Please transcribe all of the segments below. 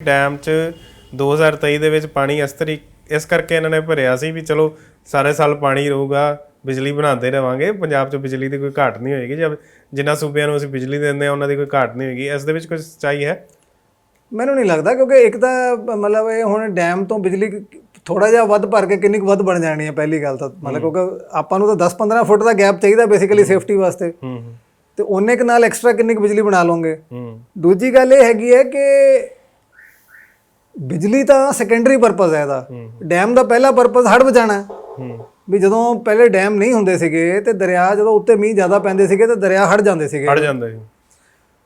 Dam 'ਚ 2023 ਦੇ ਵਿੱਚ ਪਾਣੀ ਇਸ ਤਰੀ ਇਸ ਕਰਕੇ ਇਹਨਾਂ ਨੇ ਭਰਿਆ ਸੀ ਵੀ ਚਲੋ ਸਾਰੇ ਸਾਲ ਪਾਣੀ ਰਹੂਗਾ ਬਿਜਲੀ ਬਣਾਉਂਦੇ ਰਵਾਂਗੇ ਪੰਜਾਬ 'ਚ ਬਿਜਲੀ ਦੀ ਕੋਈ ਘਾਟ ਨਹੀਂ ਹੋਏਗੀ ਜਦ ਜਿੰਨਾ ਸੂਬਿਆਂ ਨੂੰ ਅਸੀਂ ਬਿਜਲੀ ਦਿੰਦੇ ਆ ਉਹਨਾਂ ਦੀ ਕੋਈ ਘਾਟ ਨਹੀਂ ਹੋਏਗੀ ਇਸ ਦੇ ਵਿੱਚ ਕੋਈ ਸੱਚਾਈ ਹੈ? ਮੈਨੂੰ ਨਹੀਂ ਲੱਗਦਾ ਕਿਉਂਕਿ ਇੱਕ ਤਾਂ ਮਤਲਬ ਇਹ ਹੁਣ ਡੈਮ ਤੋਂ ਬਿਜਲੀ ਥੋੜਾ ਜਿਹਾ ਵੱਧ ਭਰ ਕੇ ਕਿੰਨੀ ਕੁ ਵੱਧ ਬਣ ਜਾਣੀ ਹੈ ਪਹਿਲੀ ਗੱਲ ਤਾਂ ਮਤਲਬ ਕਿਉਂਕਿ ਆਪਾਂ ਨੂੰ ਤਾਂ 10-15 ਫੁੱਟ ਦਾ ਗੈਪ ਚਾਹੀਦਾ ਬੇਸਿਕਲੀ ਸੇਫਟੀ ਵਾਸਤੇ। ਤੇ ਉਹਨੇ ਕੁ ਨਾਲ ਐਕਸਟਰਾ ਕਿੰਨੀ ਕੁ ਬਿਜਲੀ ਬਣਾ ਲਓਗੇ। ਦੂਜੀ ਗੱਲ ਇਹ ਹੈਗੀ ਹੈ ਕਿ ਬਿਜਲੀ ਤਾਂ ਸੈਕੰਡਰੀ ਪਰਪਸ ਹੈ ਇਹਦਾ। ਡੈਮ ਦਾ ਪਹਿਲਾ ਪਰਪਸ ਹੜ ਬਚਾਣਾ ਵੀ ਜਦੋਂ ਪਹਿਲੇ ਡੈਮ ਨਹੀਂ ਹੁੰਦੇ ਸੀਗੇ ਤੇ ਦਰਿਆ ਜਦੋਂ ਉੱਤੇ ਮੀਂਹ ਜ਼ਿਆਦਾ ਪੈਂਦੇ ਸੀਗੇ ਤੇ ਦਰਿਆ ਹੜ ਜਾਂਦੇ ਸੀਗੇ। ਹਟ ਜਾਂਦਾ ਜੀ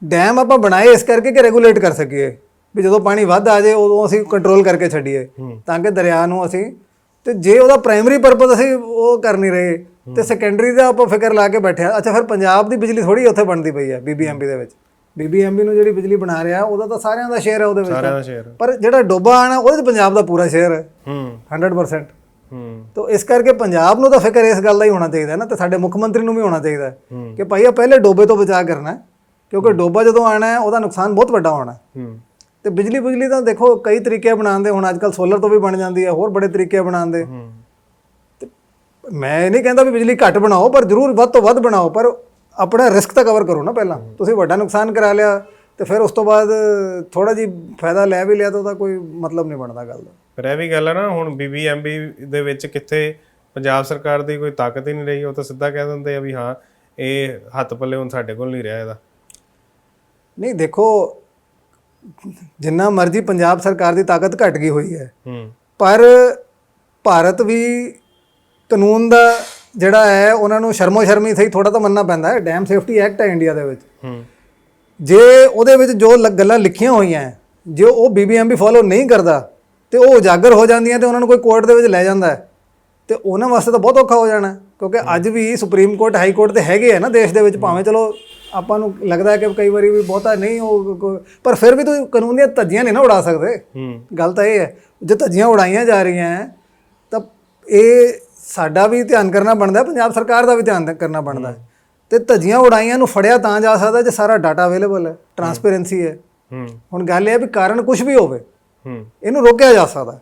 ਡੈਮ ਆਪਾਂ ਬਣਾਏ ਇਸ ਕਰਕੇ ਕਿ ਰੈਗੂਲੇਟ ਕਰ ਸਕੀਏ। ਵੀ ਜਦੋਂ ਪਾਣੀ ਵੱਧ ਆ ਜਾਏ ਉਦੋਂ ਅਸੀਂ ਕੰਟਰੋਲ ਕਰਕੇ ਛੱਡੀਏ। ਤਾਂ ਕਿ ਦਰਿਆ ਨੂੰ ਅਸੀਂ ਤੇ ਜੇ ਉਹਦਾ ਪ੍ਰਾਇਮਰੀ ਪਰਪਸ ਅਸੀਂ ਉਹ ਕਰ ਨਹੀਂ ਰਹੇ ਤੇ ਸੈਕੰਡਰੀ ਦਾ ਆਪਾਂ ਫਿਕਰ ਲਾ ਕੇ ਬੈਠੇ ਆ। ਅੱਛਾ ਫਿਰ ਪੰਜਾਬ ਦੀ ਬਿਜਲੀ ਥੋੜੀ ਉੱਥੇ ਬਣਦੀ ਪਈ ਹੈ ਬੀਬੀਐਮਬੀ ਦੇ ਵਿੱਚ। ਬੀਬੀਐਮਬੀ ਨੂੰ ਜਿਹੜੀ ਬਿਜਲੀ ਬਣਾ ਰਿਹਾ ਉਹਦਾ ਤਾਂ ਸਾਰਿਆਂ ਦਾ ਸ਼ੇਅਰ ਹੈ ਉਹਦੇ ਵਿੱਚ। ਸਾਰਿਆਂ ਦਾ ਸ਼ੇਅਰ ਪਰ ਜਿਹੜਾ ਡੋਬਾ ਆਣਾ ਉਹਦੇ ਚ ਪੰਜਾਬ ਦਾ ਪੂਰਾ ਸ਼ੇਅਰ ਹੈ। ਹੂੰ 100% ਹੂੰ। ਤੋ ਇਸ ਕਰਕੇ ਪੰਜਾਬ ਨੂੰ ਤਾਂ ਫਿਕਰ ਇਸ ਗੱਲ ਦਾ ਹੀ ਹੋਣਾ ਚਾਹੀਦਾ ਨਾ ਤੇ ਸਾਡੇ ਮੁੱਖ ਮੰਤਰੀ ਨੂੰ ਵੀ ਹੋਣਾ ਚਾਹੀਦਾ। ਕਿ ਭਾਈ ਆ ਪਹਿਲੇ ਡੋਬੇ ਤੋਂ ਬਚਾਅ ਕਰਨਾ ਕਿਉਂਕਿ ਡੋਬਾ ਜਦੋਂ ਆਣਾ ਹੈ ਉਹਦਾ ਨੁਕਸਾਨ ਬਹੁਤ ਵੱਡਾ ਹੋਣਾ ਹੈ। ਹੂੰ। ਤੇ ਬਿਜਲੀ ਬਿਜਲੀ ਤਾਂ ਦੇਖੋ ਕਈ ਤਰੀਕੇ ਬਣਾਉਣ ਦੇ ਹੁਣ ਅੱਜਕੱਲ ਸੋਲਰ ਤੋਂ ਵੀ ਬਣ ਜਾਂਦੀ ਹੈ ਹੋਰ ਬੜੇ ਤਰੀਕੇ ਬਣਾਉਣ ਦੇ ਹੂੰ ਮੈਂ ਇਹ ਨਹੀਂ ਕਹਿੰਦਾ ਵੀ ਬਿਜਲੀ ਘੱਟ ਬਣਾਓ ਪਰ ਜ਼ਰੂਰ ਵੱਧ ਤੋਂ ਵੱਧ ਬਣਾਓ ਪਰ ਆਪਣਾ ਰਿਸਕ ਤਾਂ ਕਵਰ ਕਰੋ ਨਾ ਪਹਿਲਾਂ। ਤੁਸੀਂ ਵੱਡਾ ਨੁਕਸਾਨ ਕਰਾ ਲਿਆ ਤੇ ਫਿਰ ਉਸ ਤੋਂ ਬਾਅਦ ਥੋੜਾ ਜੀ ਫਾਇਦਾ ਲੈ ਵੀ ਲਿਆ ਤਾਂ ਉਹਦਾ ਕੋਈ ਮਤਲਬ ਨਹੀਂ ਬਣਦਾ ਗੱਲ ਦਾ। ਪਰ ਇਹ ਵੀ ਗੱਲ ਹੈ ਨਾ ਹੁਣ ਬੀਬੀਐਮਬੀ ਦੇ ਵਿੱਚ ਕਿੱਥੇ ਪੰਜਾਬ ਸਰਕਾਰ ਦੀ ਕੋਈ ਤਾਕਤ ਹੀ ਨਹੀਂ ਰਹੀ ਉਹ ਤਾਂ ਸਿੱਧਾ ਕਹਿ ਦਿੰਦੇ ਆ ਵੀ ਹਾਂ ਇਹ ਹੱਥ ਪੱਲੇ ਹੁਣ ਸਾਡੇ ਕੋਲ ਨਹੀਂ ਰਿਹਾ ਇਹਦਾ। ਨਹੀਂ ਦੇਖੋ ਜਿੰਨਾ ਮਰਜ਼ੀ ਪੰਜਾਬ ਸਰਕਾਰ ਦੀ ਤਾਕਤ ਘਟ ਗਈ ਹੋਈ ਹੈ ਹੂੰ। ਪਰ ਭਾਰਤ ਵੀ ਕਾਨੂੰਨ ਦਾ ਜਿਹੜਾ ਹੈ ਉਹਨਾਂ ਨੂੰ ਸ਼ਰਮੋ ਸ਼ਰਮੀ ਸਹੀ ਥੋੜਾ ਤਾਂ ਮੰਨਣਾ ਪੈਂਦਾ ਹੈ। ਡੈਮ ਸੇਫਟੀ ਐਕਟ ਹੈ ਇੰਡੀਆ ਦੇ ਵਿੱਚ। ਹੂੰ। ਜੇ ਉਹਦੇ ਵਿੱਚ ਜੋ ਗੱਲਾਂ ਲਿਖੀਆਂ ਹੋਈਆਂ ਜੇ ਉਹ ਬੀਬੀਐਮਬੀ ਫੋਲੋ ਨਹੀਂ ਕਰਦਾ ਤੇ ਉਹ ਉਜਾਗਰ ਹੋ ਜਾਂਦੀਆਂ ਤੇ ਉਹਨਾਂ ਨੂੰ ਕੋਈ ਕੋਰਟ ਦੇ ਵਿੱਚ ਲੈ ਜਾਂਦਾ ਹੈ ਤੇ ਉਹਨਾਂ ਵਾਸਤੇ ਤਾਂ ਬਹੁਤ ਔਖਾ ਹੋ ਜਾਣਾ ਕਿਉਂਕਿ ਅੱਜ ਵੀ ਸੁਪਰੀਮ ਕੋਰਟ ਹਾਈ ਕੋਰਟ ਤੇ ਹੈਗੇ ਆ ਨਾ ਦੇਸ਼ ਦੇ ਵਿੱਚ ਭਾਵੇਂ ਚਲੋ ਆਪਾਂ ਨੂੰ ਲੱਗਦਾ ਹੈ ਕਿ ਕਈ ਵਾਰੀ ਵੀ ਬਹੁਤਾ ਨਹੀਂ ਉਹ ਪਰ ਫਿਰ ਵੀ ਤੁਸੀਂ ਕਾਨੂੰਨ ਦੀਆਂ ਧੱਜੀਆਂ ਨਹੀਂ ਨਾ ਉਡਾ ਸਕਦੇ। ਹੂੰ। ਗੱਲ ਤਾਂ ਇਹ ਹੈ ਜੇ ਧੱਜੀਆਂ ਉਡਾਈਆਂ ਜਾ ਰਹੀਆਂ ਹੈ, ਇਹ ਸਾਡਾ ਵੀ ਧਿਆਨ ਕਰਨਾ ਬਣਦਾ ਪੰਜਾਬ ਸਰਕਾਰ ਦਾ ਵੀ ਧਿਆਨ ਕਰਨਾ ਬਣਦਾ। ਤੇ ਧੱਜੀਆਂ ਉਡਾਈਆਂ ਨੂੰ ਫੜਿਆ ਤਾਂ ਜਾ ਸਕਦਾ ਜੇ ਸਾਰਾ ਡਾਟਾ ਅਵੇਲੇਬਲ ਹੈ ਟਰਾਂਸਪੇਰੈਂਸੀ ਹੈ। ਹੁਣ ਗੱਲ ਇਹ ਹੈ ਵੀ ਕਾਰਨ ਕੁਝ ਵੀ ਹੋਵੇ ਇਹਨੂੰ ਰੋਕਿਆ ਜਾ ਸਕਦਾ।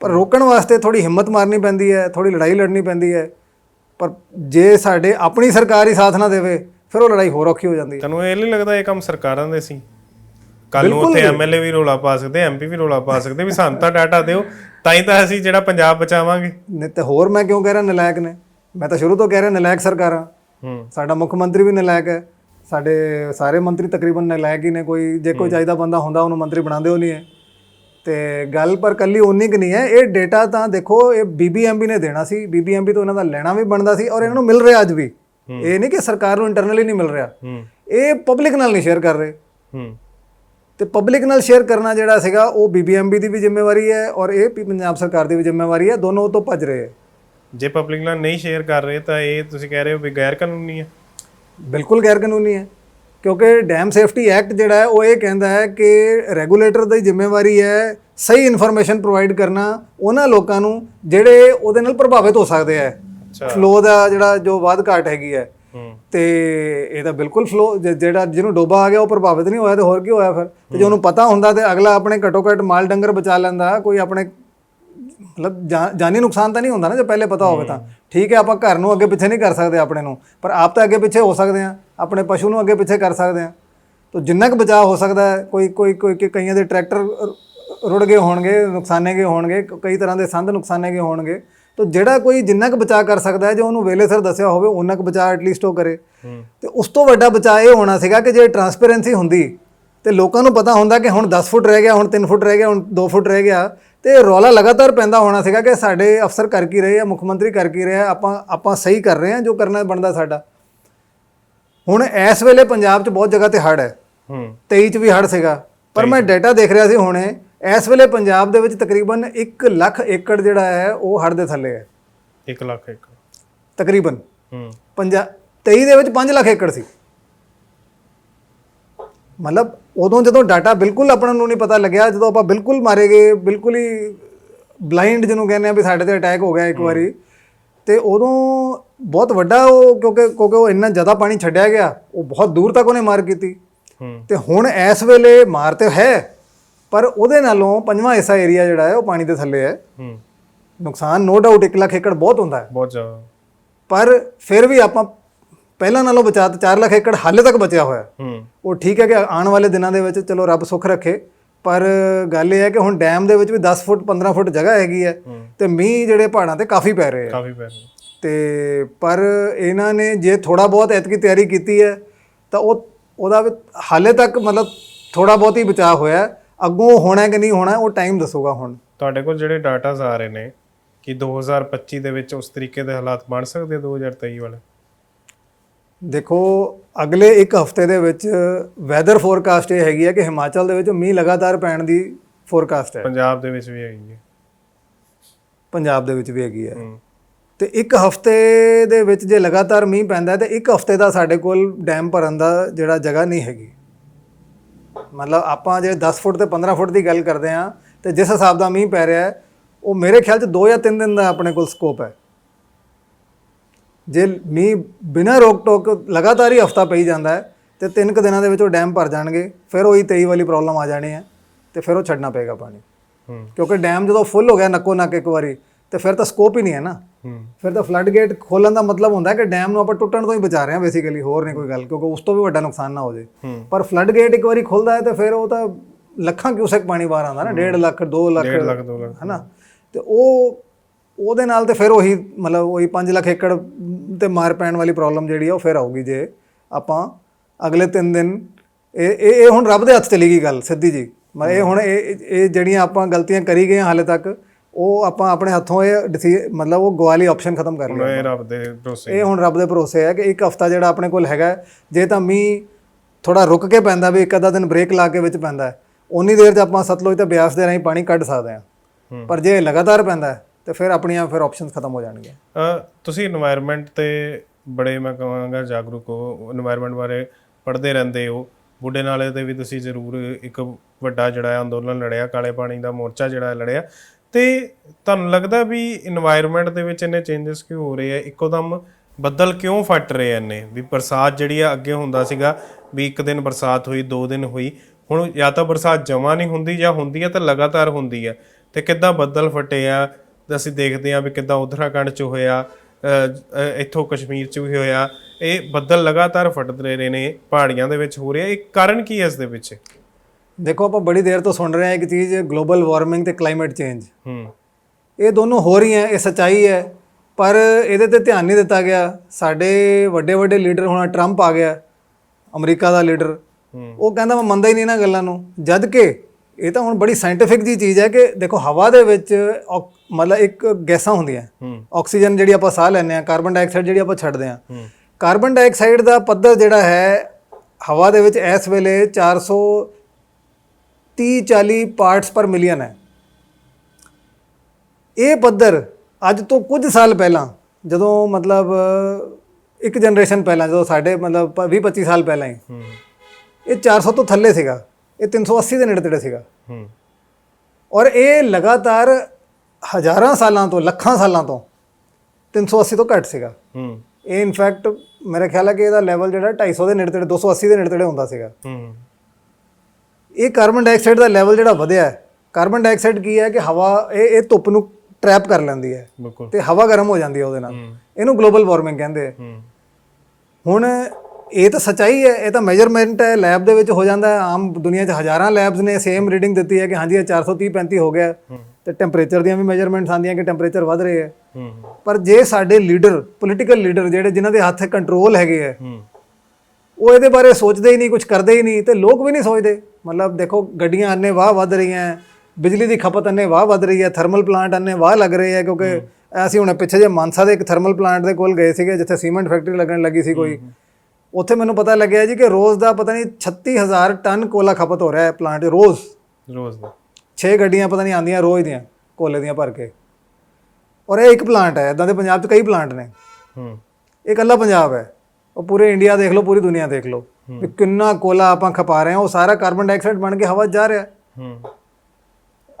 ਪਰ ਰੋਕਣ ਵਾਸਤੇ ਥੋੜੀ ਹਿੰਮਤ ਮਾਰਨੀ ਪੈਂਦੀ ਹੈ ਥੋੜੀ ਲੜਾਈ ਲੜਨੀ ਪੈਂਦੀ ਹੈ। ਪਰ ਜੇ ਸਾਡੇ ਆਪਣੀ ਸਰਕਾਰ ਹੀ ਸਾਥ ਨਾ ਦੇਵੇ ਫਿਰ ਉਹ ਲੜਾਈ ਹੋਰ ਔਖੀ ਹੋ ਜਾਂਦੀ ਹੈ। ਤੁਹਾਨੂੰ ਇਹ ਨਹੀਂ ਲੱਗਦਾ ਇਹ ਕੰਮ ਸਰਕਾਰਾਂ ਦੇ ਸੀ? ਕੱਲ ਨੂੰ ਉੱਥੇ ਐਮਐਲਏ ਵੀ ਰੋਲਾ ਪਾ ਸਕਦੇ ਐਮਪੀ ਵੀ ਰੋਲਾ ਪਾ ਸਕਦੇ ਵੀ ਸਾਨੂੰ ਤਾਂ ਡਾਟਾ ਦਿਓ ਤਾਂ ਹੀ ਤਾਂ ਅਸੀਂ ਜਿਹੜਾ ਪੰਜਾਬ ਬਚਾਵਾਂਗੇ। ਨਹੀਂ ਤੇ ਹੋਰ ਮੈਂ ਕਿਉਂ ਕਹਿ ਰਿਹਾ ਨਲਾਇਕ ਨੇ। ਮੈਂ ਤਾਂ ਸ਼ੁਰੂ ਤੋਂ ਕਹਿ ਰਿਹਾ ਨਲਾਇਕ ਸਰਕਾਰਾਂ ਹੂੰ। ਸਾਡਾ ਮੁੱਖ ਮੰਤਰੀ ਵੀ ਨਲਾਇਕ ਹੈ। ਸਾਡੇ ਸਾਰੇ ਮੰਤਰੀ ਤਕਰੀਬਨ ਨਲਾਇਕ ਹੀ ਨੇ। ਕੋਈ ਜੇ ਕੋਈ ਚਾਹੀਦਾ ਬੰਦਾ ਹੁੰਦਾ ਉਹਨੂੰ ਮੰਤਰੀ ਬਣਾਉਂਦੇ ਹੋ ਨਹੀਂ ਹੈ। ਤੇ ਗੱਲ ਪਰ ਕੱਲੀ ਉਨੀ ਕਿ ਨਹੀਂ ਹੈ। ਇਹ ਡੇਟਾ ਤਾਂ ਦੇਖੋ ਇਹ ਬੀਬੀਐਮਬੀ ਨੇ ਦੇਣਾ ਸੀ। ਬੀਬੀਐਮਬੀ ਤੋਂ ਇਹਨਾਂ ਦਾ ਲੈਣਾ ਵੀ ਬਣਦਾ ਸੀ ਔਰ ਇਹਨਾਂ ਨੂੰ ਮਿਲ ਰਿਹਾ ਅੱਜ ਵੀ। ਇਹ ਨਹੀਂ ਕਿ ਸਰਕਾਰ ਨੂੰ ਇੰਟਰਨਲੀ ਨਹੀਂ ਮਿਲ ਰਿਹਾ। ਇਹ ਪਬਲਿਕ ਨਾਲ ਨਹੀਂ ਸ਼ੇਅਰ ਕਰ ਰਹੇ। ਤੇ ਪਬਲਿਕ ਨਾਲ ਸ਼ੇਅਰ ਕਰਨਾ ਜਿਹੜਾ ਸੀਗਾ ਉਹ ਬੀਬੀਐਮਬੀ ਦੀ ਵੀ ਜ਼ਿੰਮੇਵਾਰੀ ਹੈ ਔਰ ਇਹ ਵੀ ਪੰਜਾਬ ਸਰਕਾਰ ਦੀ ਵੀ ਜ਼ਿੰਮੇਵਾਰੀ ਹੈ ਦੋਨੋਂ ਤੋਂ ਭੱਜ ਰਹੇ ਹੈ। ਜੇ ਪਬਲਿਕ ਨਾਲ ਨਹੀਂ ਸ਼ੇਅਰ ਕਰ ਰਹੇ ਤਾਂ ਇਹ ਤੁਸੀਂ ਕਹਿ ਰਹੇ ਹੋ ਵੀ ਗੈਰ ਕਾਨੂੰਨੀ ਹੈ? ਬਿਲਕੁਲ ਗੈਰ ਕਾਨੂੰਨੀ ਹੈ ਕਿਉਂਕਿ ਡੈਮ ਸੇਫਟੀ ਐਕਟ ਜਿਹੜਾ ਹੈ ਉਹ ਇਹ ਕਹਿੰਦਾ ਹੈ ਕਿ ਰੈਗੂਲੇਟਰ ਦੀ ਜ਼ਿੰਮੇਵਾਰੀ ਹੈ ਸਹੀ ਇਨਫੋਰਮੇਸ਼ਨ ਪ੍ਰੋਵਾਈਡ ਕਰਨਾ ਉਹਨਾਂ ਲੋਕਾਂ ਨੂੰ ਜਿਹੜੇ ਉਹਦੇ ਨਾਲ ਪ੍ਰਭਾਵਿਤ ਹੋ ਸਕਦੇ ਅੱਛਾ। ਫਲੋ ਦਾ ਜਿਹੜਾ ਜੋ ਵਾਧ ਘਾਟ ਹੈਗੀ ਹੂੰ ਤੇ ਇਹ ਤਾਂ ਬਿਲਕੁਲ ਫਲੋ ਜਿਹੜਾ ਜਿਹਨੂੰ ਡੋਬਾ ਆ ਗਿਆ ਉਹ ਪ੍ਰਭਾਵਿਤ ਨਹੀਂ ਹੋਇਆ ਤੇ ਹੋਰ ਕੀ ਹੋਇਆ ਫਿਰ? ਤੇ ਜੇ ਉਹਨੂੰ ਪਤਾ ਹੁੰਦਾ ਤੇ ਅਗਲਾ ਆਪਣੇ ਘਟੋ ਘਟ ਮਾਲ ਡੰਗਰ ਬਚਾ ਲੈਂਦਾ, ਕੋਈ ਆਪਣੇ ਮਤਲਬ ਜਾਨੀ ਨੁਕਸਾਨ ਤਾਂ ਨਹੀਂ ਹੁੰਦਾ ਨਾ ਜੇ ਪਹਿਲੇ ਪਤਾ ਹੋਵੇ ਤਾਂ। ਠੀਕ ਹੈ, ਆਪਾਂ ਘਰ ਨੂੰ ਅੱਗੇ ਪਿੱਛੇ ਨਹੀਂ ਕਰ ਸਕਦੇ ਆਪਣੇ ਨੂੰ, ਪਰ ਆਪ ਤਾਂ ਅੱਗੇ ਪਿੱਛੇ ਹੋ ਸਕਦੇ ਆ ਆਪਣੇ ਪਸ਼ੂ ਨੂੰ ਅੱਗੇ ਪਿੱਛੇ ਕਰ ਸਕਦੇ ਆ ਤਾਂ ਜਿੰਨਾ ਕੁ ਬਚਾਅ ਹੋ ਸਕਦਾ ਹੈ, ਕੋਈ ਕੋਈ ਕੋਈ ਕਈਆਂ ਦੇ ਟਰੈਕਟਰ ਰੁੜ ਗਏ ਹੋਣਗੇ, ਨੁਕਸਾਨੇ ਗਏ ਹੋਣਗੇ ਕਈ ਤਰ੍ਹਾਂ ਦੇ ਸੰਦ ਨੁਕਸਾਨੇ ਗਏ ਹੋਣਗੇ। ਤਾਂ ਜਿਹੜਾ ਕੋਈ ਜਿੰਨਾ ਕੁ ਬਚਾਅ ਕਰ ਸਕਦਾ ਹੈ ਜੇ ਉਹਨੂੰ ਵੇਲੇ ਸਿਰ ਦੱਸਿਆ ਹੋਵੇ ਉਹਨਾਂ ਕੁ ਬਚਾਅ ਐਟਲੀਸਟ ਉਹ ਕਰੇ। ਤੇ ਉਸ ਤੋਂ ਵੱਡਾ ਬਚਾਅ ਇਹ ਹੋਣਾ ਸੀਗਾ ਕਿ ਜੇ ਟਰਾਂਸਪੇਰੈਂਸੀ ਹੁੰਦੀ ਤੇ ਲੋਕਾਂ ਨੂੰ ਪਤਾ ਹੁੰਦਾ ਕਿ ਹੁਣ 10 ਫੁੱਟ ਰਹਿ ਗਿਆ ਹੁਣ 3 ਫੁੱਟ ਰਹਿ ਗਿਆ ਹੁਣ 2 ਫੁੱਟ ਰਹਿ ਗਿਆ ਤੇ ਰੌਲਾ ਲਗਾਤਾਰ ਪੈਂਦਾ ਹੋਣਾ ਸੀਗਾ ਕਿ ਸਾਡੇ ਅਫਸਰ ਕਰ ਕੀ ਰਹੇ ਆ ਮੁੱਖ ਮੰਤਰੀ ਕਰ ਕੀ ਰਿਹਾ ਆਪਾਂ ਆਪਾਂ ਸਹੀ ਕਰ ਰਹੇ ਆ ਜੋ ਕਰਨਾ ਬਣਦਾ ਸਾਡਾ। ਹੁਣ ਇਸ ਵੇਲੇ ਪੰਜਾਬ 'ਚ ਬਹੁਤ ਜਗ੍ਹਾ ਤੇ ਹੜ੍ਹ ਹੈ। ਹੂੰ। 23 ਚ ਵੀ ਹੜ੍ਹ ਸੀਗਾ। ਪਰ ਮੈਂ ਡਾਟਾ ਦੇਖ ਰਿਹਾ ਸੀ ਹੁਣੇ ਇਸ ਵੇਲੇ ਪੰਜਾਬ ਦੇ ਵਿੱਚ ਤਕਰੀਬਨ 1 ਲੱਖ ਏਕੜ ਜਿਹੜਾ ਹੈ ਉਹ ਹੜ੍ਹ ਦੇ ਥੱਲੇ ਹੈ। 1 ਲੱਖ ਇੱਕ ਤਕਰੀਬਨ। ਹੂੰ। ਪੰਜਾ 23 ਦੇ ਵਿੱਚ 5 ਲੱਖ ਏਕੜ ਸੀ। ਮਤਲਬ ਉਦੋਂ ਜਦੋਂ ਡਾਟਾ ਬਿਲਕੁਲ ਆਪਣਾ ਨੂੰ ਨਹੀਂ ਪਤਾ ਲੱਗਿਆ ਜਦੋਂ ਆਪਾਂ ਬਿਲਕੁਲ ਮਾਰੇ ਗਏ ਬਿਲਕੁਲ ਹੀ ਬਲਾਈਂਡ ਜਿਹਨੂੰ ਕਹਿੰਦੇ ਆ ਵੀ ਸਾਡੇ ਤੇ ਅਟੈਕ ਹੋ ਗਿਆ ਇੱਕ ਵਾਰੀ। ਤੇ ਉਦੋਂ ਬਹੁਤ ਵੱਡਾ ਉਹ ਕਿਉਂਕਿ ਕਿਉਂਕਿ ਉਹ ਇੰਨਾ ਜ਼ਿਆਦਾ ਪਾਣੀ ਛੱਡਿਆ ਗਿਆ ਉਹ ਬਹੁਤ ਦੂਰ ਤੱਕ ਉਹਨੇ ਮਾਰ ਕੀਤੀ। ਤੇ ਹੁਣ ਇਸ ਵੇਲੇ ਮਾਰ ਤੇ ਹੈ। ਪਰ ਉਹਦੇ ਨਾਲੋਂ ਪੰਜਵਾਂ ਹਿੱਸਾ ਏਰੀਆ ਜਿਹੜਾ ਹੈ ਉਹ ਪਾਣੀ ਦੇ ਥੱਲੇ ਹੈ। ਹੂੰ। ਨੁਕਸਾਨ ਨੋ ਡਾਊਟ 1 ਲੱਖ ਏਕੜ ਬਹੁਤ ਹੁੰਦਾ ਹੈ। ਬਹੁਤ ਜ਼ਿਆਦਾ। ਪਰ ਫਿਰ ਵੀ ਆਪਾਂ ਪਹਿਲਾਂ ਨਾਲੋਂ ਬਚਾ ਤੇ 4 ਲੱਖ ਏਕੜ ਹਾਲੇ ਤੱਕ ਬਚਿਆ ਹੋਇਆ ਹੈ। ਉਹ ਠੀਕ ਹੈ ਕਿ ਆਉਣ ਵਾਲੇ ਦਿਨਾਂ ਦੇ ਵਿੱਚ ਚਲੋ ਰੱਬ ਸੁੱਖ ਰੱਖੇ ਪਰ ਗੱਲ ਇਹ ਹੈ ਕਿ ਹੁਣ ਡੈਮ ਦੇ ਵਿੱਚ ਵੀ 10 ਫੁੱਟ 15 ਫੁੱਟ ਜਗ੍ਹਾ ਹੈਗੀ ਹੈ ਤੇ ਮੀਂਹ ਜਿਹੜੇ ਪਹਾੜਾਂ ਤੇ ਕਾਫੀ ਪੈ ਰਹੇ ਆ ਕਾਫੀ ਪੈਸੇ ਤੇ ਪਰ ਇਹਨਾਂ ਨੇ ਜੇ ਥੋੜਾ ਬਹੁਤ ਐਤਕੀ ਤਿਆਰੀ ਕੀਤੀ ਹੈ ਤਾਂ ਉਹ ਉਹਦਾ ਵੀ ਹਾਲੇ ਤੱਕ ਮਤਲਬ ਥੋੜਾ ਬਹੁਤ ਹੀ ਬਚਾਅ ਹੋਇਆ ਹੈ। ਅੱਗੋਂ ਹੋਣਾ ਕਿ ਨਹੀਂ ਹੋਣਾ ਉਹ ਟਾਈਮ ਦੱਸੂਗਾ ਹੁਣ। ਤੁਹਾਡੇ ਕੋਲ ਜਿਹੜੇ ਡਾਟਾਸ ਆ ਰਹੇ ਨੇ ਕਿ 2025 ਦੇ ਵਿੱਚ ਉਸ ਤਰੀਕੇ ਦੇ ਹਾਲਾਤ ਬਣ ਸਕਦੇ ਆ 2023 ਵਾਲੇ? ਦੇਖੋ ਅਗਲੇ ਇੱਕ ਹਫ਼ਤੇ ਦੇ ਵਿੱਚ ਵੈਦਰ ਫੋਰਕਾਸਟ ਇਹ ਹੈਗੀ ਹੈ ਕਿ ਹਿਮਾਚਲ ਦੇ ਵਿੱਚ ਮੀਂਹ ਲਗਾਤਾਰ ਪੈਣ ਦੀ ਫੋਰਕਾਸਟ ਹੈ। ਪੰਜਾਬ ਦੇ ਵਿੱਚ ਵੀ ਹੈਗੀ ਹੈ। ਪੰਜਾਬ ਦੇ ਵਿੱਚ ਵੀ ਹੈਗੀ ਹੈ। ਹੂੰ। ਤੇ ਇੱਕ ਹਫ਼ਤੇ ਦੇ ਵਿੱਚ ਜੇ ਲਗਾਤਾਰ ਮੀਂਹ ਪੈਂਦਾ ਹੈ ਤੇ ਇੱਕ ਹਫ਼ਤੇ ਦਾ ਸਾਡੇ ਕੋਲ ਡੈਮ ਭਰਨ ਦਾ ਜਿਹੜਾ ਜਗ੍ਹਾ ਨਹੀਂ ਹੈਗੀ। ਮਤਲਬ ਆਪਾਂ ਜੇ 10 ਫੁੱਟ ਤੇ 15 ਫੁੱਟ ਦੀ ਗੱਲ ਕਰਦੇ ਆ ਤੇ ਜਿਸ ਹਿਸਾਬ ਦਾ ਮੀਂਹ ਪੈ ਰਿਹਾ ਹੈ ਉਹ ਮੇਰੇ ਖਿਆਲ ਚ 2 ਜਾਂ 3 ਦਿਨ ਦਾ ਆਪਣੇ ਕੋਲ ਸਕੋਪ ਹੈ। ਜੇ ਮੀਂਹ ਬਿਨਾਂ ਰੋਕ ਟੋਕ ਲਗਾਤਾਰ ਹੀ ਹਫਤਾ ਪਈ ਜਾਂਦਾ ਹੈ ਤੇ ਤਿੰਨ ਕੁ ਦਿਨਾਂ ਦੇ ਵਿੱਚ ਉਹ ਡੈਮ ਭਰ ਜਾਣਗੇ ਫਿਰ ਉਹੀ 23 ਵਾਲੀ ਪ੍ਰੋਬਲਮ ਆ ਜਾਣੀ ਹੈ ਤੇ ਫਿਰ ਉਹ ਛੱਡਣਾ ਪਏਗਾ ਪਾਣੀ। ਕਿਉਂਕਿ ਡੈਮ ਜਦੋਂ ਫੁੱਲ ਹੋ ਗਿਆ ਨੱਕੋ ਨੱਕ ਇੱਕ ਵਾਰੀ ਤੇ ਫਿਰ ਤਾਂ ਸਕੋਪ ਹੀ ਨਹੀਂ ਹੈ ਨਾ। ਫਿਰ ਤਾਂ ਫਲੱਡ ਗੇਟ ਖੋਲਣ ਦਾ ਮਤਲਬ ਹੁੰਦਾ ਹੈ ਕਿ ਡੈਮ ਨੂੰ ਆਪਾਂ ਟੁੱਟਣ ਤੋਂ ਹੀ ਬਚਾ ਰਹੇ ਹਾਂ ਬੇਸਿਕਲੀ ਹੋਰ ਨਹੀਂ ਕੋਈ ਗੱਲ ਕਿਉਂਕਿ ਉਸ ਤੋਂ ਵੀ ਵੱਡਾ ਨੁਕਸਾਨ ਨਾ ਹੋ ਹੂੰ। ਪਰ ਫਲੱਡ ਗੇਟ ਇੱਕ ਵਾਰੀ ਖੁੱਲਦਾ ਹੈ ਤੇ ਫਿਰ ਉਹ ਤਾਂ ਲੱਖਾਂ ਕਿਊਸੈਕ ਪਾਣੀ ਬਾਹਰ ਆਉਂਦਾ ਨਾ 1.5 ਲੱਖ 2 ਲੱਖ 1.5 ਲੱਖ 2 ਲੱਖ। ਹਨਾ? ਤੇ ਉਹ ਉਹਦੇ ਨਾਲ ਤੇ ਫਿਰ ਉਹੀ ਮਤਲਬ ਉਹੀ 5 ਲੱਖ ਏਕੜ ਤੇ ਮਾਰ ਪੈਣ ਵਾਲੀ ਪ੍ਰੋਬਲਮ ਜਿਹੜੀ ਆ ਉਹ ਫਿਰ ਆਊਗੀ ਜੇ ਆਪਾਂ ਅਗਲੇ 3 ਦਿਨ ਇਹ ਇਹ ਹੁਣ ਰੱਬ ਦੇ ਹੱਥ ਚਲੀ ਗਈ ਗੱਲ ਸਿੱਧੀ ਜੀ। ਮੈਂ ਇਹ ਹੁਣ ਇਹ ਜਿਹੜੀਆਂ ਆਪਾਂ ਗਲਤੀਆਂ ਕਰੀ ਗਏ ਹਾਲੇ ਤੱਕ ਉਹ ਆਪਾਂ ਆਪਣੇ ਹੱਥੋਂ ਇਹ ਡਿਸੀ ਮਤਲਬ ਉਹ ਗਵਾਲੀ ਆਪਸ਼ਨ ਖਤਮ ਕਰ ਲਿਆ ਇਹ ਰੱਬ ਦੇ ਭਰੋਸੇ ਇਹ ਹੁਣ ਰੱਬ ਦੇ ਭਰੋਸੇ ਹੈ ਕਿ ਇੱਕ ਹਫਤਾ ਜਿਹੜਾ ਆਪਣੇ ਕੋਲ ਹੈਗਾ ਜੇ ਤਾਂ ਮੀਂਹ ਥੋੜਾ ਰੁਕ ਕੇ ਪੈਂਦਾ ਵੀ ਇੱਕ ਅੱਧਾ ਦਿਨ ਬ੍ਰੇਕ ਲਾ ਕੇ ਵਿੱਚ ਪੈਂਦਾ ਉਨੀ ਦੇਰ ਤੇ ਆਪਾਂ ਸਤਲੁਜ ਤੇ ਬਿਆਸ ਦੇ ਰਾਹੀਂ ਪਾਣੀ ਕੱਢ ਸਕਦੇ ਹਾਂ। ਪਰ ਜੇ ਲਗਾਤਾਰ ਪੈਂਦਾ ਤੇ ਫਿਰ ਆਪਣੀਆਂ ਫਿਰ ਆਪਸ਼ਨਸ ਖਤਮ ਹੋ ਜਾਣਗੀਆਂ। ਤੁਸੀਂ এনवायरमेंट ਤੇ ਬੜੇ ਮੈਂ ਕਹਾਂਗਾ ਜਾਗਰੂਕ ਹੋ এনवायरमेंट ਬਾਰੇ ਪੜ੍ਹਦੇ ਰਹਿੰਦੇ ਹੋ। ਬੁੱਢੇ ਨਾਲੇ ਤੇ ਵੀ ਤੁਸੀਂ ਜ਼ਰੂਰ ਇੱਕ ਵੱਡਾ ਜਿਹੜਾ ਅੰਦੋਲਨ ਲੜਿਆ ਕਾਲੇ ਪਾਣੀ ਦਾ ਮੋਰਚਾ ਜਿਹੜਾ ਲੜਿਆ। ਤੇ ਤੁਹਾਨੂੰ ਲੱਗਦਾ ਵੀ এনवायरमेंट ਦੇ ਵਿੱਚ ਇੰਨੇ ਚੇਂजेस ਕਿਉਂ ਹੋ ਰਹੇ ਆ? ਇੱਕੋ ਦਮ ਬੱਦਲ ਕਿਉਂ ਫਟ ਰਹੇ ਨੇ ਵੀ ਬਰਸਾਤ ਜਿਹੜੀ ਆ ਅੱਗੇ ਹੁੰਦਾ ਸੀਗਾ, ਵੀ ਇੱਕ ਦਿਨ ਬਰਸਾਤ ਹੋਈ, ਦੋ ਦਿਨ ਹੋਈ, ਹੁਣ ਜਾਂ ਤਾਂ ਬਰਸਾਤ ਜਮਾ ਨਹੀਂ ਹੁੰਦੀ ਜਾਂ ਹੁੰਦੀ ਆ ਤਾਂ ਲਗਾਤਾਰ ਹੁੰਦੀ ਆ। ਤੇ ਕਿੱਦਾਂ ਬੱਦਲ ਫਟੇ ਆ? ਅਸੀਂ ਦੇਖਦੇ ਆ ਵੀ ਕਿੱਦਾਂ ਉਧਰਾਖੰਡ ਚ ਹੋਇਆ ਇੱਥੋਂ ਕਸ਼ਮੀਰ ਚ ਵੀ ਹੋਇਆ। ਇਹ ਬੱਦਲ ਲਗਾਤਾਰ ਫਟਦੇ ਰਹੇ ਨੇ, ਪਹਾੜੀਆਂ ਦੇ ਵਿੱਚ ਹੋ ਰਿਹਾ। ਇਹ ਕਾਰਨ ਕੀ ਹੈ ਇਸ ਦੇ ਵਿੱਚ ਦੇਖੋ ਆਪਾਂ ਬੜੀ ਦੇਰ ਤੋਂ ਸੁਣ ਰਹੇ ਹਾਂ ਇੱਕ ਚੀਜ਼ ਗਲੋਬਲ ਵਾਰਮਿੰਗ ਤੇ ਕਲਾਈਮੇਟ ਚੇਂਜ ਹੂੰ। ਇਹ ਦੋਨੋਂ ਹੋ ਰਹੀਆਂ ਇਹ ਸੱਚਾਈ ਹੈ ਪਰ ਇਹਦੇ ਤੇ ਧਿਆਨ ਨਹੀਂ ਦਿੱਤਾ ਗਿਆ। ਸਾਡੇ ਵੱਡੇ ਵੱਡੇ ਲੀਡਰ ਹੁਣ ਟਰੰਪ ਆ ਗਿਆ ਅਮਰੀਕਾ ਦਾ ਲੀਡਰ ਹੂੰ। ਉਹ ਕਹਿੰਦਾ ਮੈਂ ਮੰਨਦਾ ਹੀ ਨਹੀਂ ਨਾ ਗੱਲਾਂ ਨੂੰ। ਜਦ ਕਿ ਇਹ ਤਾਂ ਹੁਣ ਬੜੀ ਸਾਇੰਟੀਫਿਕ ਜੀ ਚੀਜ਼ ਹੈ ਕਿ ਦੇਖੋ ਹਵਾ ਦੇ ਵਿੱਚ ਮਤਲਬ ਇੱਕ ਗੈਸਾਂ ਹੁੰਦੀਆਂ। ਹੂੰ। ਆਕਸੀਜਨ ਜਿਹੜੀ ਆਪਾਂ ਸਾਹ ਲੈਂਦੇ ਆ ਕਾਰਬਨ ਡਾਈਆਕਸਾਈਡ ਜਿਹੜੀ ਆਪਾਂ ਛੱਡਦੇ ਆ ਹੂੰ। ਕਾਰਬਨ ਡਾਈਆਕਸਾਈਡ ਦਾ ਪੱਧਰ ਜਿਹੜਾ ਹੈ ਹਵਾ ਦੇ ਵਿੱਚ ਇਸ ਵੇਲੇ 430 40 ਪਾਰਟਸ ਪਰ ਮਿਲੀਅਨ ਹੈ। ਇਹ ਪੱਧਰ ਅੱਜ ਤੋਂ ਕੁਝ ਸਾਲ ਪਹਿਲਾਂ ਜਦੋਂ ਮਤਲਬ ਇੱਕ ਜਨਰੇਸ਼ਨ ਪਹਿਲਾਂ ਜਦੋਂ ਸਾਡੇ ਮਤਲਬ 20 25 ਸਾਲ ਪਹਿਲਾਂ ਹੀ। ਇਹ 400 ਤੋਂ ਥੱਲੇ ਸੀਗਾ। ਇਹ 380 ਦੇ ਨੇੜੇ ਤੇੜੇ ਸੀਗਾ। ਔਰ ਇਹ ਲਗਾਤਾਰ ਹਜ਼ਾਰਾਂ ਸਾਲਾਂ ਤੋਂ ਲੱਖਾਂ ਸਾਲਾਂ ਤੋਂ 380 ਤੋਂ ਘੱਟ ਸੀਗਾ। ਇਹ ਇਨਫੈਕਟ ਮੇਰਾ ਖਿਆਲ ਹੈ ਕਿ ਇਹਦਾ ਲੈਵਲ ਜਿਹੜਾ 250 ਦੇ ਨੇੜੇ ਤੇੜੇ 280 ਦੇ ਨੇੜੇ ਤੇੜੇ ਹੁੰਦਾ ਸੀਗਾ। ਇਹ ਕਾਰਬਨ ਡਾਈਆਕਸਾਈਡ ਦਾ ਲੈਵਲ ਜਿਹੜਾ ਵਧਿਆ ਹੈ ਕਾਰਬਨ ਡਾਈਆਕਸਾਈਡ ਕੀ ਹੈ ਕਿ ਹਵਾ ਇਹ ਇਹ ਧੁੱਪ ਨੂੰ ਟਰੈਪ ਕਰ ਲੈਂਦੀ ਹੈ ਤੇ ਹਵਾ ਗਰਮ ਹੋ ਜਾਂਦੀ ਹੈ ਉਹਦੇ ਨਾਲ। ਇਹਨੂੰ ਗਲੋਬਲ ਵਾਰਮਿੰਗ ਕਹਿੰਦੇ ਆ। ਹੁਣ ਇਹ ਤਾਂ ਸੱਚਾਈ ਹੈ ਇਹ ਤਾਂ ਮੈਜ਼ਰਮੈਂਟ ਹੈ ਲੈਬ ਦੇ ਵਿੱਚ ਹੋ ਜਾਂਦਾ ਹੈ। ਆਮ ਦੁਨੀਆ 'ਚ ਹਜ਼ਾਰਾਂ ਲੈਬਸ ਨੇ ਸੇਮ ਰੀਡਿੰਗ ਦਿੱਤੀ ਹੈ ਕਿ ਹਾਂਜੀ ਇਹ 430 35 ਹੋ ਗਿਆ। ਤੇ ਟੈਂਪਰੇਚਰ ਦੀਆਂ ਵੀ ਮੈਜ਼ਰਮੈਂਟਸ ਆਉਂਦੀਆਂ ਕਿ ਟੈਂਪਰੇਚਰ ਵੱਧ ਰਹੇ ਹੈ। ਪਰ ਜੇ ਸਾਡੇ ਲੀਡਰ ਪੋਲੀਟੀਕਲ ਲੀਡਰ ਜਿਹੜੇ ਜਿਨ੍ਹਾਂ ਦੇ ਹੱਥ ਕੰਟਰੋਲ ਹੈਗੇ ਹੂੰ। ਉਹ ਇਹਦੇ ਬਾਰੇ ਸੋਚਦੇ ਹੀ ਨਹੀਂ ਕੁਝ ਕਰਦੇ ਹੀ ਨਹੀਂ ਤੇ ਲੋਕ ਵੀ ਨਹੀਂ ਸੋਚਦੇ। ਮਤਲਬ ਦੇਖੋ ਗੱਡੀਆਂ ਅੰਨੇ ਵਾਹ ਵੱਧ ਰਹੀਆਂ ਬਿਜਲੀ ਦੀ ਖਪਤ ਅੰਨੇ ਵਾਹ ਵੱਧ ਰਹੀ ਹੈ ਥਰਮਲ ਪਲਾਂਟ ਅੰਨੇ ਵਾਹ ਲੱਗ ਰਹੇ ਹੈ ਕਿਉਂਕਿ ਅਸੀਂ ਹੁਣ ਪਿੱਛੇ ਜੇ ਮਾਨਸਾ ਦੇ ਇੱਕ ਥਰਮਲ ਪਲਾਂਟ ਦੇ ਕੋਲ ਗਏ ਸੀਗੇ ਜਿੱਥੇ ਸੀਮੈਂਟ ਫੈਕਟਰੀ ਲੱਗਣ ਲੱਗੀ ਸੀ ਕੋਈ। ਉੱਥੇ ਮੈਨੂੰ ਪਤਾ ਲੱਗਿਆ ਜੀ ਕਿ ਰੋਜ਼ ਦਾ ਪਤਾ ਨਹੀਂ 36000 ਟਨ ਕੋਲਾ ਖਪਤ ਹੋ ਰਿਹਾ ਹੈ ਪਲਾਂਟ ਰੋਜ਼। ਰੋਜ਼ ਦਾ। 6 ਗੱਡੀਆਂ ਪਤਾ ਨਹੀਂ ਆਉਂਦੀਆਂ ਰੋਜ਼ ਦੀਆਂ ਕੋਲੇ ਦੀਆਂ ਭਰ ਕੇ। ਔਰ ਇਹ ਇੱਕ ਪਲਾਂਟ ਹੈ ਇਦਾਂ ਦੇ ਪੰਜਾਬ 'ਚ ਕਈ ਪਲਾਂਟ ਨੇ। ਹੂੰ। ਇਹ ਇਕੱਲਾ ਪੰਜਾਬ ਹੈ ਉਹ ਪੂਰੇ ਇੰਡੀਆ ਦੇਖ ਲਓ ਪੂਰੀ ਦੁਨੀਆ ਦੇਖ ਲਓ। ਵੀ ਕਿੰਨਾ ਕੋਲਾ ਆਪਾਂ ਖਪਾ ਰਹੇ ਹਾਂ ਉਹ ਸਾਰਾ ਕਾਰਬਨ ਡਾਈਆਕਸਾਈਡ ਬਣ ਕੇ ਹਵਾ 'ਚ ਜਾ ਰਿਹਾ। ਹੂੰ।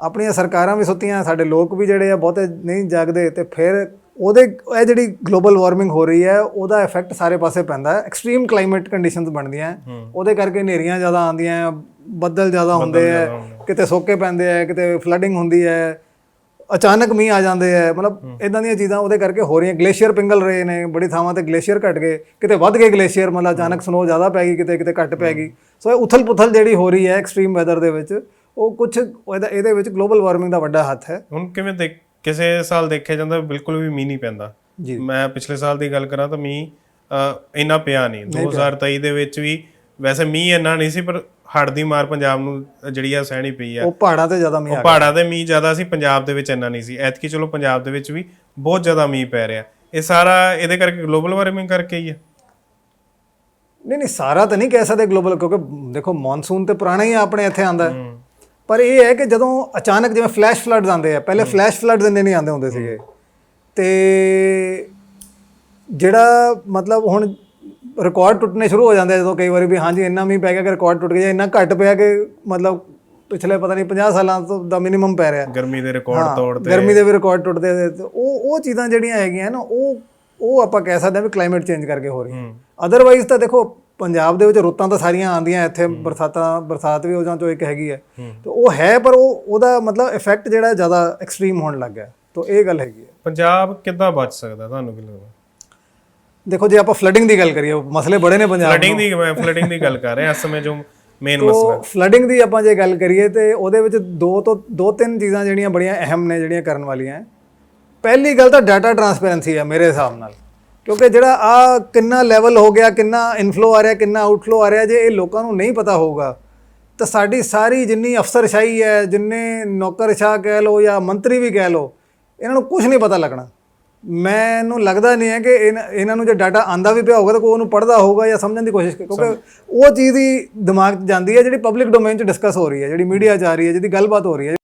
ਆਪਣੀਆਂ ਸਰਕਾਰਾਂ ਵੀ ਸੁੱਤੀਆਂ ਸਾਡੇ ਲੋਕ ਵੀ ਜਿਹੜੇ ਆ ਬਹੁਤੇ ਨਹੀਂ ਜਾਗਦੇ ਤੇ ਫਿਰ ਉਹਦੇ ਇਹ ਜਿਹੜੀ ਗਲੋਬਲ ਵਾਰਮਿੰਗ ਹੋ ਰਹੀ ਹੈ ਉਹਦਾ ਇਫੈਕਟ ਸਾਰੇ ਪਾਸੇ ਪੈਂਦਾ ਹੈ। ਐਕਸਟ੍ਰੀਮ ਕਲਾਈਮੇਟ ਕੰਡੀਸ਼ਨਸ ਬਣਦੀਆਂ ਉਹਦੇ ਕਰਕੇ ਹਨੇਰੀਆਂ ਜ਼ਿਆਦਾ ਆਉਂਦੀਆਂ ਬੱਦਲ ਜ਼ਿਆਦਾ ਹੁੰਦੇ ਆ। ਕਿਤੇ ਸੋਕੇ ਪੈਂਦੇ ਆ ਕਿਤੇ ਫਲੱਡਿੰਗ ਹੁੰਦੀ ਹੈ। ਅਚਾਨਕ ਮੀਂਹ ਆ ਜਾਂਦੇ ਆ ਮਤਲਬ ਇਦਾਂ ਦੀਆਂ ਚੀਜ਼ਾਂ ਉਹਦੇ ਕਰਕੇ ਹੋ ਰਹੀਆਂ ਗਲੇਸ਼ੀਅਰ ਪਿੰਗਲ ਰਹੇ ਨੇ ਬੜੀ ਥਾਵਾਂ ਤੇ ਗਲੇਸ਼ੀਅਰ ਘਟ ਗਏ ਕਿਤੇ ਵੱਧ ਗਏ ਗਲੇਸ਼ੀਅਰ ਮਤਲਬ ਅਚਾਨਕ ਸਨੋ ਜ਼ਿਆਦਾ ਪੈ ਗਈ ਕਿਤੇ ਕਿਤੇ ਘੱਟ ਪੈ ਗਈ। ਸੋ ਇਹ ਉਥਲ ਪੁਥਲ ਜਿਹੜੀ ਹੋ ਰਹੀ ਹੈ ਐਕਸਟ੍ਰੀਮ ਵੈਦਰ ਦੇ ਵਿੱਚ ਉਹ ਕੁਝ ਇਹਦਾ ਵਿੱਚ ਗਲੋਬਲ ਵਾਰਮਿੰਗ ਦਾ ਵੱਡਾ ਹੱਥ ਹੈ। ਹੁਣ ਕਿਵੇਂ ਦੇਖ ਕਿਸੇ ਸਾਲ ਦੇਖਿਆ ਜਾਂਦਾ ਬਿਲਕੁਲ ਵੀ ਮੀਂਹ ਨਹੀਂ ਪੈਂਦਾ। ਜੀ। ਮੈਂ ਪਿਛਲੇ ਸਾਲ ਦੀ ਗੱਲ ਕਰਾਂ ਤਾਂ ਮੀਂਹ ਇੰਨਾ ਪਿਆ ਨਹੀਂ। 2023 ਦੇ ਵਿੱਚ ਵੀ ਵੈਸੇ ਮੀਂਹ ਇੰਨਾ ਨਹੀਂ ਸੀ ਪਰ ਹੜ੍ਹ ਦੀ ਮਾਰ ਪੰਜਾਬ ਨੂੰ ਜਿਹੜੀ ਆ ਸਹਿਣੀ ਪਈ ਆ। ਉਹ ਪਹਾੜਾਂ ਤੇ ਜ਼ਿਆਦਾ ਮੀਂਹ ਆ ਪਹਾੜਾਂ ਦੇ ਮੀਂਹ ਜ਼ਿਆਦਾ ਸੀ ਪੰਜਾਬ ਦੇ ਵਿੱਚ ਇੰਨਾ ਨਹੀਂ ਸੀ। ਐਤਕੀ ਚਲੋ ਪੰਜਾਬ ਦੇ ਵਿੱਚ ਵੀ ਬਹੁਤ ਜ਼ਿਆਦਾ ਮੀਂਹ ਪੈ ਰਿਹਾ। ਇਹ ਸਾਰਾ ਇਹਦੇ ਕਰਕੇ ਗਲੋਬਲ ਵਾਰਮਿੰਗ ਕਰਕੇ ਹੀ ਆ। ਨਹੀਂ ਨਹੀਂ ਸਾਰਾ ਤਾਂ ਨਹੀਂ ਕਹਿ ਸਕਦੇ ਗਲੋਬਲ ਕਿਉਂਕਿ ਦੇਖੋ ਮੌਨਸੂਨ ਤੇ ਪੁਰਾਣਾ ਹੀ ਆਪਣੇ ਇੱਥੇ ਆਂਦਾ ਪਰ ਇਹ ਹੈ ਕਿ ਜਦੋਂ ਅਚਾਨਕ ਜਿਵੇਂ ਫਲੈਸ਼ ਫਲੱਡਸ ਆਉਂਦੇ ਆ ਪਹਿਲੇ ਫਲੈਸ਼ ਫਲੱਡਸ ਇੰਨੇ ਨਹੀਂ ਆਉਂਦੇ ਹੁੰਦੇ ਸੀਗੇ। ਤੇ ਜਿਹੜਾ ਮਤਲਬ ਹੁਣ ਰਿਕਾਰਡ ਟੁੱਟਨੇ ਸ਼ੁਰੂ ਹੋ ਜਾਂਦੇ ਆ ਜਦੋਂ ਕਈ ਵਾਰੀ ਵੀ ਹਾਂਜੀ ਇੰਨਾ ਮੀਂਹ ਪੈ ਗਿਆ ਕਿ ਰਿਕਾਰਡ ਟੁੱਟ ਗਿਆ ਇੰਨਾ ਘੱਟ ਪਿਆ ਕਿ ਮਤਲਬ ਪਿਛਲੇ ਪਤਾ ਨਹੀਂ 50 ਸਾਲਾਂ ਤੋਂ ਦਾ ਮਿਨੀਮਮ ਪੈ ਰਿਹਾ। ਗਰਮੀ ਦੇ ਰਿਕਾਰਡ ਤੋੜਦੇ। ਗਰਮੀ ਦੇ ਵੀ ਰਿਕਾਰਡ ਟੁੱਟਦੇ ਆ ਉਹ ਉਹ ਚੀਜ਼ਾਂ ਜਿਹੜੀਆਂ ਹੈਗੀਆਂ ਨਾ ਉਹ ਉਹ ਆਪਾਂ ਕਹਿ ਸਕਦੇ ਹਾਂ ਵੀ ਕਲਾਈਮੇਟ ਚੇਂਜ ਕਰਕੇ ਹੋ ਰਹੀ ਅਦਰਵਾਈਜ਼ ਤਾਂ ਦੇਖੋ ਪੰਜਾਬ ਦੇ ਵਿੱਚ ਰੁੱਤਾਂ ਤਾਂ ਸਾਰੀਆਂ ਆਉਂਦੀਆਂ ਇੱਥੇ ਬਰਸਾਤਾਂ ਬਰਸਾਤ ਵੀ ਉਹਨਾਂ ਚੋਂ ਇੱਕ ਹੈਗੀ ਹੈ। ਤੇ ਉਹ ਹੈ ਪਰ ਉਹ ਉਹਦਾ ਮਤਲਬ ਇਫੈਕਟ ਜਿਹੜਾ ਜ਼ਿਆਦਾ ਐਕਸਟ੍ਰੀਮ ਹੋਣ ਲੱਗ ਗਿਆ। ਤਾਂ ਇਹ ਗੱਲ ਹੈਗੀ ਹੈ ਪੰਜਾਬ ਕਿੱਦਾਂ ਬਚ ਸਕਦਾ? ਤੁਹਾਨੂੰ ਕੀ ਲੱਗਦਾ? ਦੇਖੋ ਜੇ ਆਪਾਂ ਫਲੱਡਿੰਗ ਦੀ ਗੱਲ ਕਰੀਏ ਮਸਲੇ ਬੜੇ ਨੇ ਪੰਜਾਬ ਫਲੱਡਿੰਗ ਦੀ ਮੈਂ ਫਲੱਡਿੰਗ ਦੀ ਗੱਲ ਕਰ ਰਿਹਾ ਇਸ ਸਮੇਂ ਜੋ ਮੇਨ ਮਸਲਾ ਫਲੱਡਿੰਗ ਦੀ ਆਪਾਂ ਜੇ ਗੱਲ ਕਰੀਏ ਤੇ ਉਹਦੇ ਵਿੱਚ ਦੋ ਤੋਂ ਦੋ ਤਿੰਨ ਚੀਜ਼ਾਂ ਜਿਹੜੀਆਂ ਬੜੀਆਂ ਅਹਿਮ ਨੇ ਜਿਹੜੀਆਂ ਕਰਨ ਵਾਲੀਆਂ। ਪਹਿਲੀ ਗੱਲ ਤਾਂ ਡਾਟਾ ਟਰਾਂਸਪੇਰੈਂਸੀ ਹੈ ਮੇਰੇ ਹਿਸਾਬ ਨਾਲ। ਕਿਉਂਕਿ ਜਿਹੜਾ ਆ ਕਿੰਨਾ ਲੈਵਲ ਹੋ ਗਿਆ ਕਿੰਨਾ ਇਨਫਲੋ ਆ ਰਿਹਾ ਕਿੰਨਾ ਆਊਟਫਲੋ ਆ ਰਿਹਾ ਜੇ ਇਹ ਲੋਕਾਂ ਨੂੰ ਨਹੀਂ ਪਤਾ ਹੋਊਗਾ ਤਾਂ ਸਾਡੀ ਸਾਰੀ ਜਿੰਨੀ ਅਫਸਰਸ਼ਾਹੀ ਹੈ ਜਿੰਨੇ ਨੌਕਰਸ਼ਾਹ ਕਹਿ ਲਓ ਜਾਂ ਮੰਤਰੀ ਵੀ ਕਹਿ ਲਓ ਇਹਨਾਂ ਨੂੰ ਕੁਝ ਨਹੀਂ ਪਤਾ ਲੱਗਣਾ। ਮੈਨੂੰ ਲੱਗਦਾ ਨਹੀਂ ਹੈ ਕਿ ਇਹਨਾਂ- ਇਹਨਾਂ ਨੂੰ ਜੇ ਡਾਟਾ ਆਂਦਾ ਵੀ ਪਿਆ ਹੋਊਗਾ ਤਾਂ ਕੋਈ ਉਹਨੂੰ ਪੜਦਾ ਹੋਊਗਾ ਜਾਂ ਸਮਝਣ ਦੀ ਕੋਸ਼ਿਸ਼ ਕਰ- ਕਿਉਂਕਿ ਉਹ ਚੀਜ਼ ਦੀ ਦਿਮਾਗ 'ਚ ਜਾਂਦੀ ਹੈ ਜਿਹੜੀ ਪਬਲਿਕ ਡੋਮੇਨ 'ਚ ਡਿਸਕਸ ਹੋ ਰਹੀ ਹੈ ਜਿਹੜੀ ਮੀਡੀਆ 'ਚ ਆ ਰਹੀ ਹੈ ਜਿਹਦੀ ਗੱਲਬਾਤ ਹੋ ਰਹੀ ਹੈ।